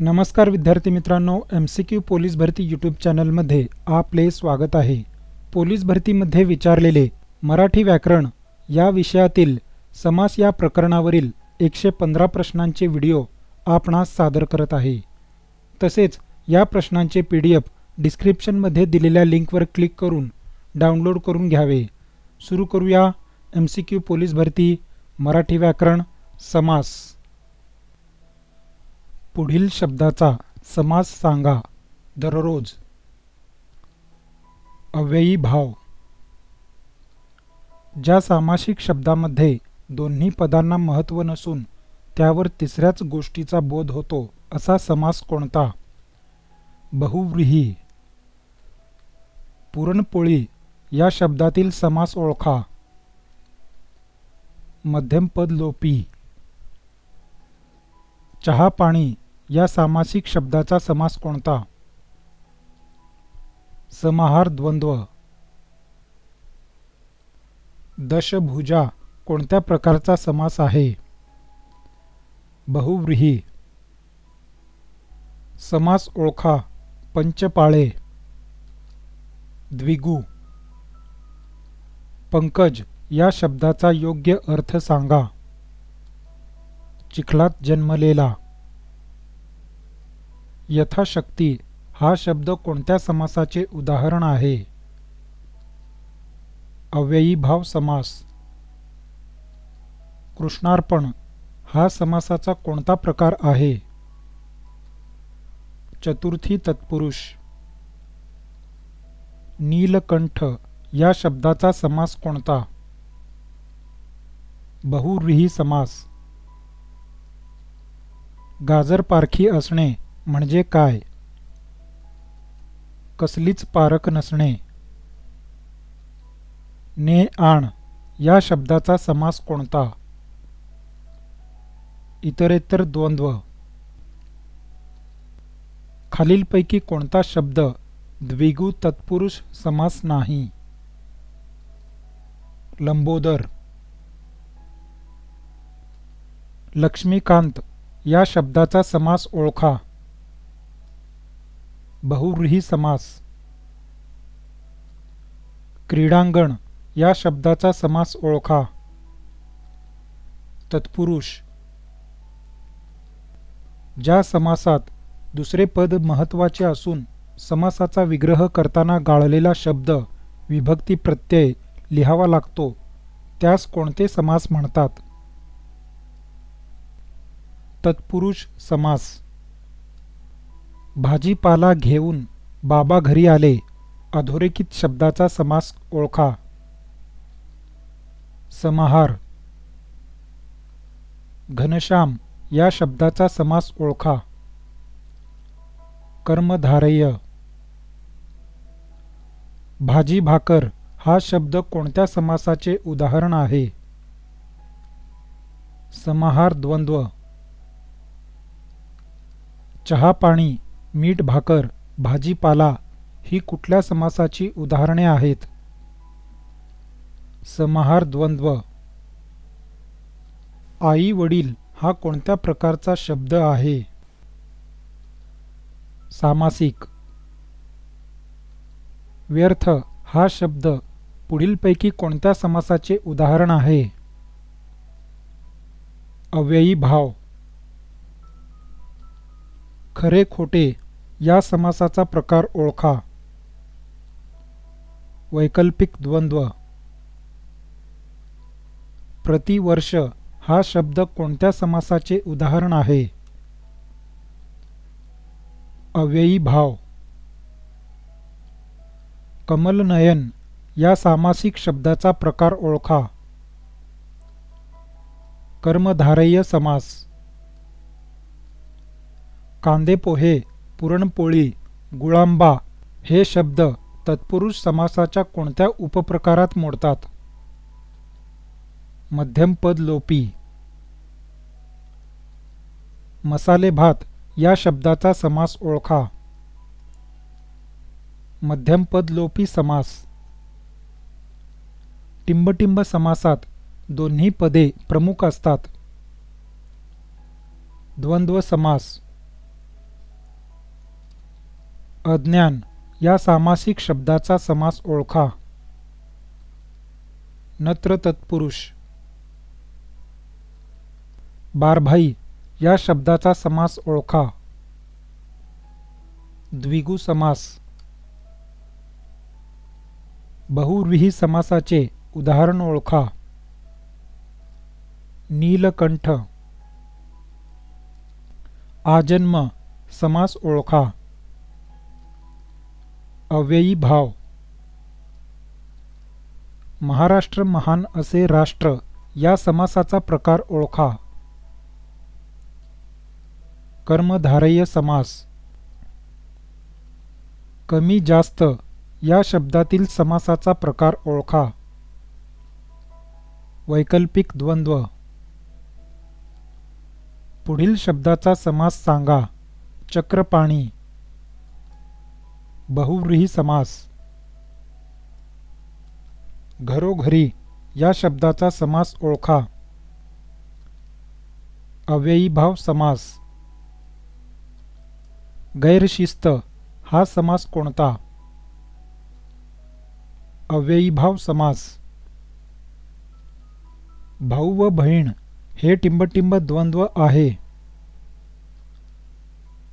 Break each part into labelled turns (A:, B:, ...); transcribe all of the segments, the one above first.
A: नमस्कार विद्यार्थी मित्रांनो एम सी क्यू पोलीस भरती यूट्यूब चॅनलमध्ये आपले स्वागत आहे. पोलीस भरतीमध्ये विचारलेले मराठी व्याकरण या विषयातील समास या प्रकरणावरील एकशे पंधरा प्रश्नांचे व्हिडिओ आपणास सादर करत आहे. तसेच या प्रश्नांचे पी डी एफ डिस्क्रिप्शनमध्ये दिलेल्या लिंकवर क्लिक करून डाउनलोड करून घ्यावे. सुरू करूया एम सी क्यू पोलीस भरती मराठी व्याकरण समास. पुढील शब्दाचा समास सांगा दररोज. अव्ययी भाव. ज्या सामासिक शब्दामध्ये दोन्ही पदांना महत्त्व नसून त्यावर तिसऱ्याच गोष्टीचा बोध होतो असा समास कोणता? बहुव्रीही. पुरणपोळी या शब्दातील समास ओळखा. मध्यमपद लोपी. चहा पाणी या सामासिक शब्दाचा समास कोणता? समाहार द्वंद्व. दशभुजा कोणत्या प्रकारचा समास आहे? बहुव्रीही. समास ओळखा पंचपाळे. द्विगु. पंकज या शब्दाचा योग्य अर्थ सांगा. चिखलात जन्मलेला. यथाशक्ती हा शब्द कोणत्या समासाचे उदाहरण आहे? अव्ययीभाव समास. कृष्णार्पण हा समासाचा कोणता प्रकार आहे? चतुर्थी तत्पुरुष. नीलकंठ या शब्दाचा समास कोणता? बहुव्रीही समास. गाजर पारखी असणे म्हणजे काय? कसलीच पारख नसणे. ने आण या शब्दाचा समास कोणता? इतरेतर द्वंद्व. खालीलपैकी कोणता शब्द द्विगु तत्पुरुष समास नाही? लंबोदर. लक्ष्मीकांत या शब्दाचा समास ओळखा. बहुव्रीही समास. क्रीडांगण या शब्दाचा समास ओळखा. तत्पुरुष. ज्या समासात दुसरे पद महत्त्वाचे असून समासाचा विग्रह करताना गाळलेला शब्द विभक्ती प्रत्यय लिहावा लागतो त्यास कोणते समास म्हणतात? तत्पुरुष समास. भाजीपाला घेऊन बाबा घरी आले. अधोरेखित शब्दाचा समास ओळखा. समाहार. घनश्याम या शब्दाचा समास ओळखा. कर्मधारय. भाजी भाकर हा शब्द कोणत्या समासाचे उदाहरण आहे? समाहार द्वंद्व. चहा पाणी मीठ भाकर भाजीपाला ही कुठल्या समासाची उदाहरणे आहेत? समाहार द्वंद्व. आई वडील हा कोणत्या प्रकारचा शब्द आहे? सामासिक. व्यर्थ हा शब्द पुढीलपैकी कोणत्या समासाचे उदाहरण आहे? अव्ययी भाव. खरे खोटे या समासाचा प्रकार ओळखा. वैकल्पिक द्वंद्व. प्रतिवर्ष हा शब्द कोणत्या समासाचे उदाहरण आहे? अव्ययी भाव. कमलनयन या सामासिक शब्दाचा प्रकार ओळखा. कर्मधारय समास. कांदे पोहे पुरणपोळी गुळांबा हे शब्द तत्पुरुष समासाच्या कोणत्या उपप्रकारात मोडतात? मध्यमपद लोपी. मसाले भात या शब्दाचा समास ओळखा. मध्यमपद लोपी समास. टिंबटिंब समासात दोन्ही पदे प्रमुख असतात. द्वंद्व समास. अज्ञान या सामासिक शब्दाचा समास ओळखा. नत्र तत्पुरुष. बारभाई या शब्दाचा समास ओळखा. द्विगु समास. बहुव्रीही समासाचे उदाहरण ओळखा. नीलकंठ. आजन्म समास ओळखा. अव्ययी भाव. महाराष्ट्र महान असे राष्ट्र या समासाचा प्रकार ओळखा. कर्मधारय समास. कमी जास्त या शब्दातील समासाचा प्रकार ओळखा. वैकल्पिक द्वंद्व. पुढील शब्दाचा समास सांगा. चक्रपाणी. बहुव्रीही समास. घरोघरी या शब्दाचा समास ओळखा. अव्ययीभाव समास. गैरशिस्त हा समास कोणता? अव्ययीभाव समास. भाऊ व बहीण हे टिंबटिंब द्वंद्व आहे.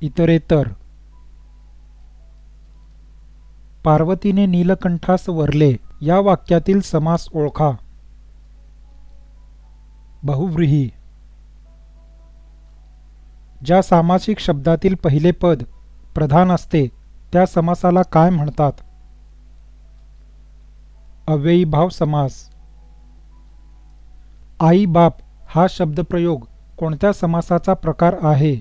A: इतरेतर पार्वतीने नीलकंठास वरले. या वाक्यातील समास ओळखा. बहुव्रीही. ज्या सामासिक शब्दातील पहिले पद प्रधान असते त्या समासाला काय म्हणतात? अव्ययीभाव समास. आई बाप हा शब्दप्रयोग कोणत्या समासाचा प्रकार आहे?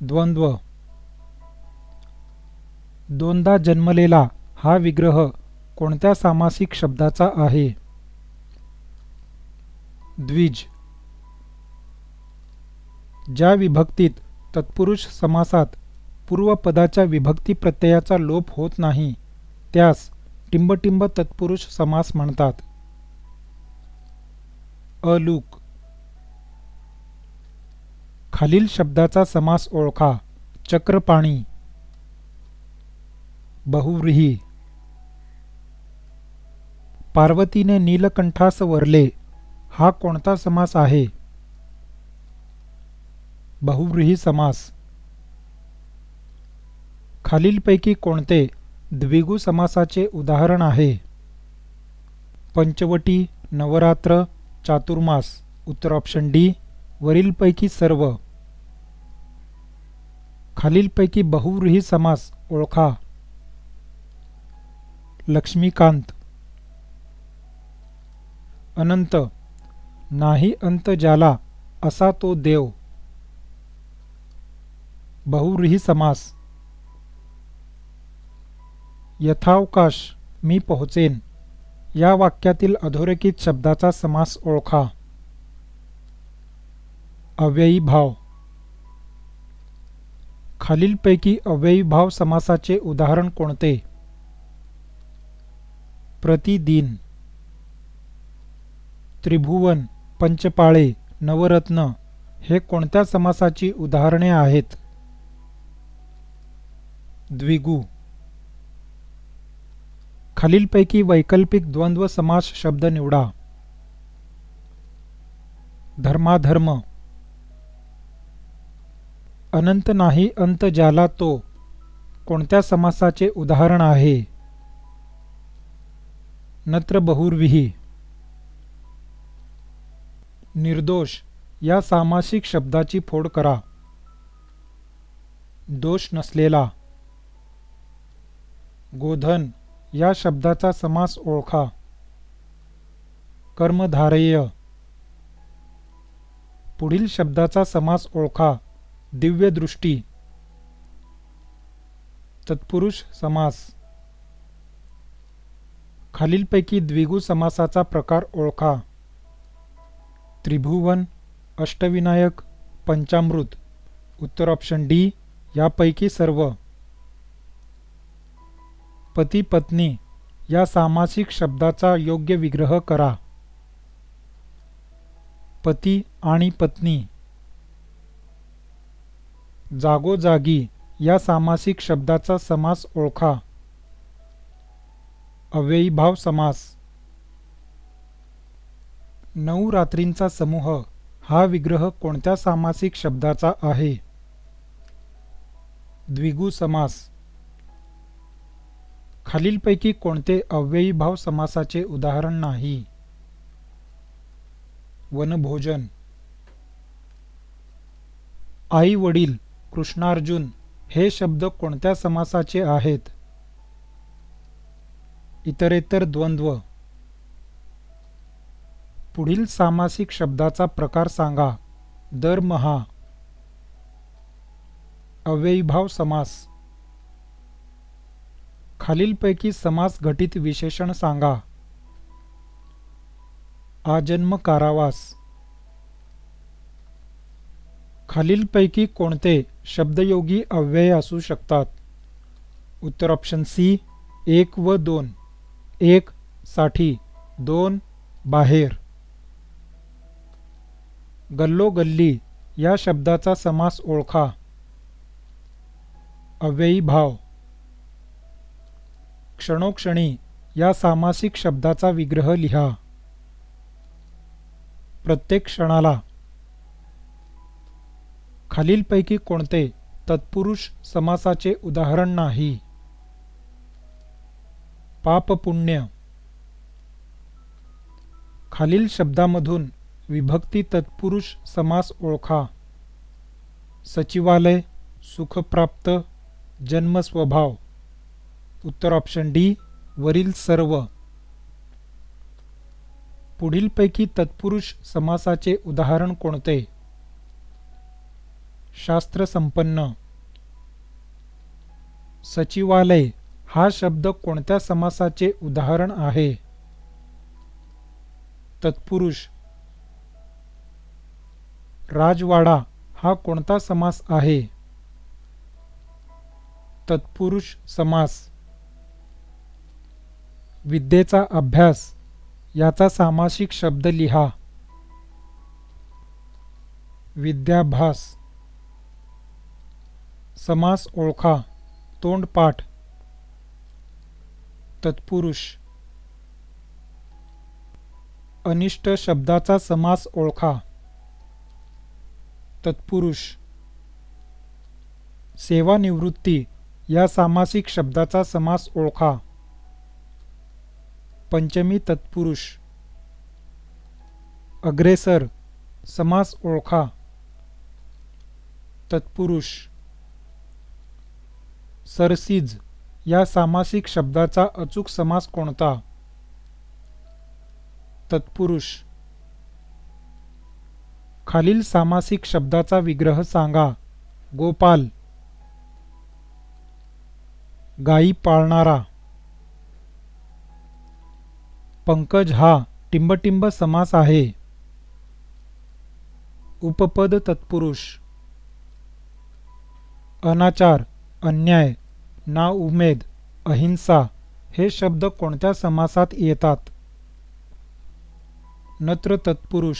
A: द्वंद्व. दोनदा जन्मलेला हा विग्रह कोणत्या सामासिक शब्दाचा आहे? द्विज. ज्या विभक्तीत तत्पुरुष समासात पूर्वपदाच्या विभक्ती प्रत्ययाचा लोप होत नाही त्यास टिंबटिंब तत्पुरुष समास म्हणतात. अलूक. खालील शब्दाचा समास ओळखा. चक्रपाणी. बहुव्रीही. पार्वतीने नीलकंठास वरले हा कोणता समास आहे? बहुव्रीही समास. खालीलपैकी कोणते द्विगु समासाचे उदाहरण आहे? पंचवटी नवरात्र चातुर्मास उत्तर ऑप्शन डी वरीलपैकी सर्व. खालीलपैकी बहुव्रीही समास ओळखा. लक्ष्मीकांत. अनंत नाही अंत ज्याला असा तो देव. बहुव्रीही समास. यथावकाश मी पोहोचेन. या वाक्यातील अधोरेखित शब्दाचा समास ओळखा. अव्ययी भाव. खालीलपैकी अव्ययी भाव समासाचे उदाहरण कोणते? प्रतिदिन. त्रिभुवन पंचपाळे नवरत्न हे कोणत्या समासाची उदाहरणे आहेत? द्विगु. खालीलपैकी वैकल्पिक द्वंद्व समास शब्द निवडा. धर्माधर्म. अनंत नाही अंत ज्याला तो कोणत्या समासाचे उदाहरण आहे? नत्र बहुर्विही. निर्दोष या सामासिक शब्दाची फोड करा. दोष नसलेला. गोधन या शब्दाचा समास ओळखा. कर्मधारय पुढील शब्दाचा समास ओळखा. दिव्य दृष्टी तत्पुरुष समास. खालीलपैकी द्विगु समासाचा प्रकार ओळखा. त्रिभुवन अष्टविनायक पंचामृत. उत्तर ऑप्शन डी यापैकी सर्व. पती पत्नी या सामासिक शब्दाचा योग्य विग्रह करा. पती आणि पत्नी. जागोजागी या सामासिक शब्दाचा समास ओळखा. अव्ययीभाव समास. नऊ रात्रींचा समूह हा विग्रह कोणत्या सामासिक शब्दाचा आहे? द्विगु समास. खालीलपैकी कोणते अव्ययीभाव समासाचे उदाहरण नाही? वनभोजन. आई वडील कृष्णार्जुन हे शब्द कोणत्या समासाचे आहेत? इतरेतर द्वंद्व. पुढील सामासिक शब्दाचा प्रकार सांगा. दरमहा अव्ययीभाव समास. खालीलपैकी समास घटित विशेषण सांगा. आजन्म कारावास खालीलपैकी कोणते शब्दयोगी अव्यय असू शकतात? उत्तर ऑप्शन सी एक व दोन. एक साठी दोन बाहेर. गल्लोगल्ली या शब्दाचा समास ओळखा. अव्ययी भाव. क्षणोक्षणी या सामासिक शब्दाचा विग्रह लिहा. प्रत्येक क्षणाला. खालीलपैकी कोणते तत्पुरुष समासाचे उदाहरण नाही. पाप पुण्य खालील शब्दामधून विभक्ती तत्पुरुष समास ओळखा. सचिवालय सुखप्राप्त जन्मस्वभाव. उत्तर ऑप्शन डी वरील सर्व. पुढीलपैकी तत्पुरुष समासाचे उदाहरण कोणते? शास्त्रसंपन्न. सचिवालय हा शब्द कोणत्या समासाचे उदाहरण आहे? तत्पुरुष. राजवाडा हा कोणता समास आहे? तत्पुरुष समास. विद्येचा अभ्यास याचा सामासिक शब्द लिहा. विद्याभास. समास ओळखा तोंडपाठ. तत्पुरुष. अनिष्ट शब्दाचा समास ओळखा. तत्पुरुष. सेवानिवृत्ती या सामासिक शब्दाचा समास ओळखा. पंचमी तत्पुरुष. अग्रेसर समास ओळखा. तत्पुरुष. सरसीज या सामासिक शब्दाचा अचूक समास कोणता? तत्पुरुष. खालील सामासिक शब्दाचा विग्रह सांगा. गोपाल. गायी पाळणारा. पंकज हा टिंबटिंब समास आहे. उपपद तत्पुरुष. अनाचार अन्याय. ना उमेद अहिंसा हे शब्द कोणत्या समासात येतात? नत्र तत्पुरुष.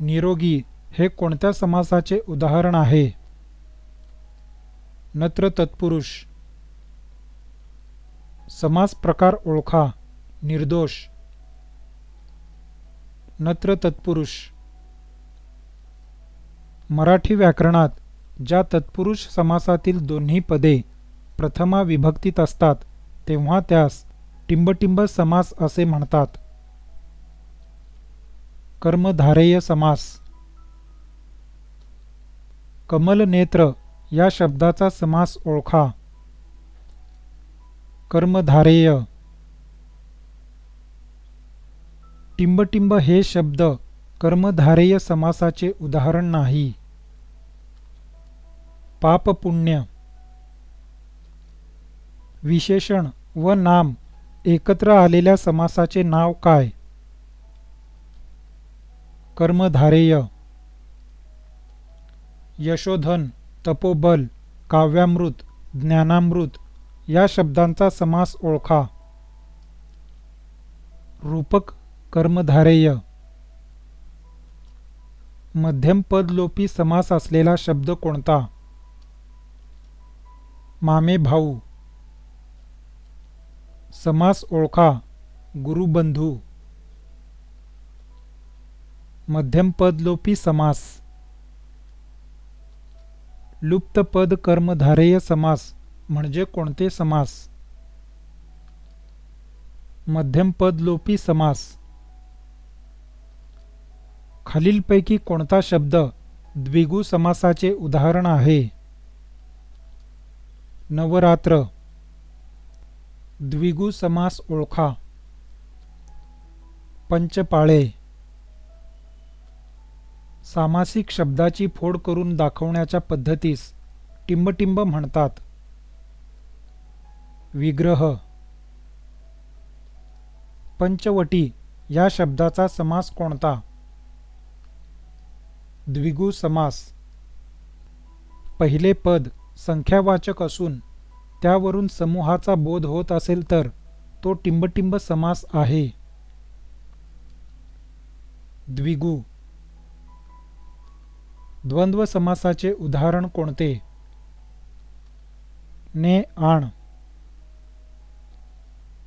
A: निरोगी हे कोणत्या समासाचे उदाहरण आहे? नत्र तत्पुरुष. समास प्रकार ओळखा निर्दोष. नत्र तत्पुरुष. मराठी व्याकरणात ज्या तत्पुरुष समासातील दोन्ही पदे प्रथमा विभक्तीत असतात तेव्हा त्यास टिंबटिंब समास असे म्हणतात. कर्मधारेय समास. कमलनेत्र या शब्दाचा समास ओळखा. कर्मधारेय. टिंबटिंब हे शब्द कर्मधारेय समासाचे उदाहरण नाही. पापपुण्य विशेषण व नाम एकत्र आलेल्या समासाचे नाव काय? कर्मधारेय यशोधन तपोबल काव्यामृत ज्ञानामृत या शब्दांचा समास ओळखा. रूपक कर्मधारेय मध्यमपदलोपी समास असलेला शब्द कोणता? मामे भाऊ. समास ओळखा गुरुबंधू मध्यमपदलोपी समास. लुप्तपद कर्मधारेय समास म्हणजे कोणते समास? मध्यमपदलोपी समास. खालीलपैकी कोणता शब्द द्विगु समासाचे उदाहरण आहे? नवरात्र. द्विगु समास ओळखा. पंचपाळे. सामासिक शब्दाची फोड करून दाखवण्याच्या पद्धतीस टिंबटिंब म्हणतात. विग्रह. पंचवटी या शब्दाचा समास कोणता? द्विगु समास. पहिले पद संख्यावाचक असून त्यावरून समूहाचा बोध होत असेल तर तो टिंबटिंब समास आहे. द्विगु. द्वंद्व समासाचे उदाहरण कोणते? ने आण.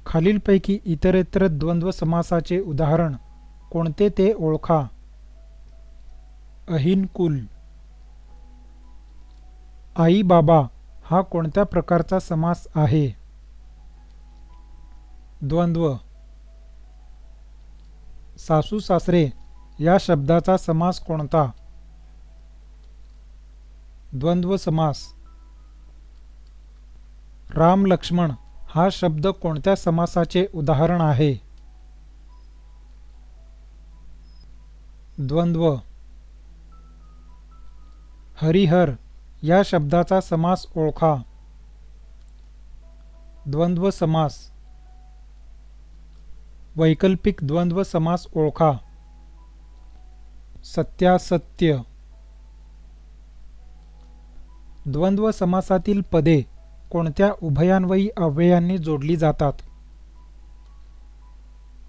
A: खालीलपैकी इतरेतर द्वंद्व समासाचे उदाहरण कोणते ते ओळखा. अहिन कुल आई बाबा हा कोणत्या प्रकारचा समास आहे? द्वंद्व. सासू सासरे या शब्दाचा समास कोणता? द्वंद्व समास. राम लक्ष्मण हा शब्द कोणत्या समासाचे उदाहरण आहे? द्वंद्व. हरिहर या शब्दाचा समास ओळखा. द्वंद्व समास. वैकल्पिक द्वंद्व समास ओळखा. सत्यासत्य. द्वंद्व समासातील पदे कोणत्या उभयान्वयी अव्ययांनी जोडली जातात?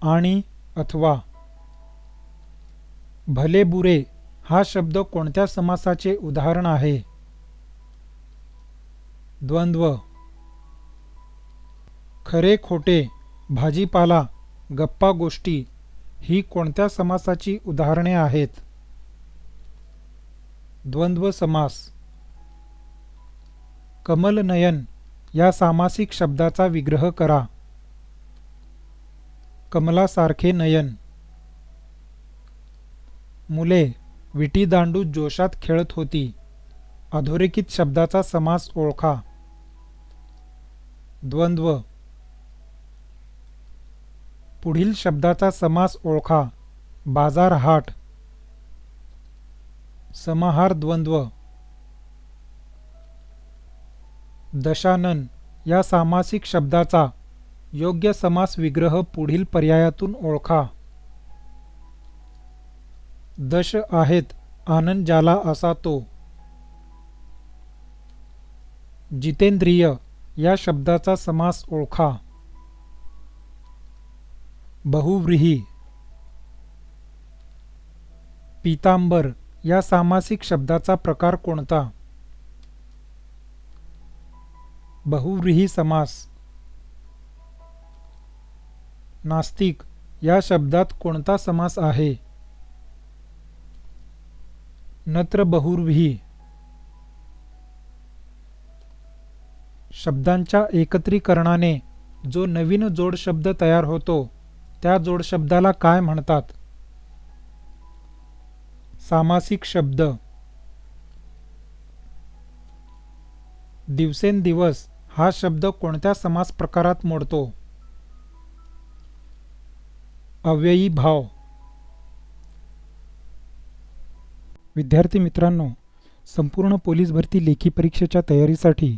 A: आणि अथवा. भले बुरे हा शब्द कोणत्या समासाचे उदाहरण आहे? द्वंद्व. खरे खोटे भाजीपाला गप्पा गोष्टी ही कोणत्या समासाची उदाहरणे आहेत? द्वंद्व समास. कमलनयन या सामासिक शब्दाचा विग्रह करा. कमलासारखे नयन. मुले विटी दांडू जोशात खेळत होती. अधोरेखित शब्दाचा समास ओळखा. द्वंद्व. पुढील शब्दाचा समास ओळखा. बाजार हाट. समाहार द्वंद्व. दशानन या सामासिक शब्दाचा योग्य समास विग्रह पुढील पर्यायातून ओळखा. दश आहेत आनंद ज्याला असा तो. जितेंद्रिय. या शब्दाचा समास ओळखा. बहुव्रीही. पीतांबर या सामासिक शब्दाचा प्रकार कोणता? बहुव्रीही समास. नास्तिक या शब्दात कोणता समास आहे? नत्र बहुव्रीही. शब्दांच्या एकत्रीकरणाने जो नवीन जोडशब्द तयार होतो त्या जोडशब्दाला काय म्हणतात? सामासिक शब्द. दिवसेंदिवस हा शब्द कोणत्या समास प्रकारात मोडतो? अव्ययी भाव. विद्यार्थी मित्रांनो संपूर्ण पोलीस भरती लेखी परीक्षेच्या तयारीसाठी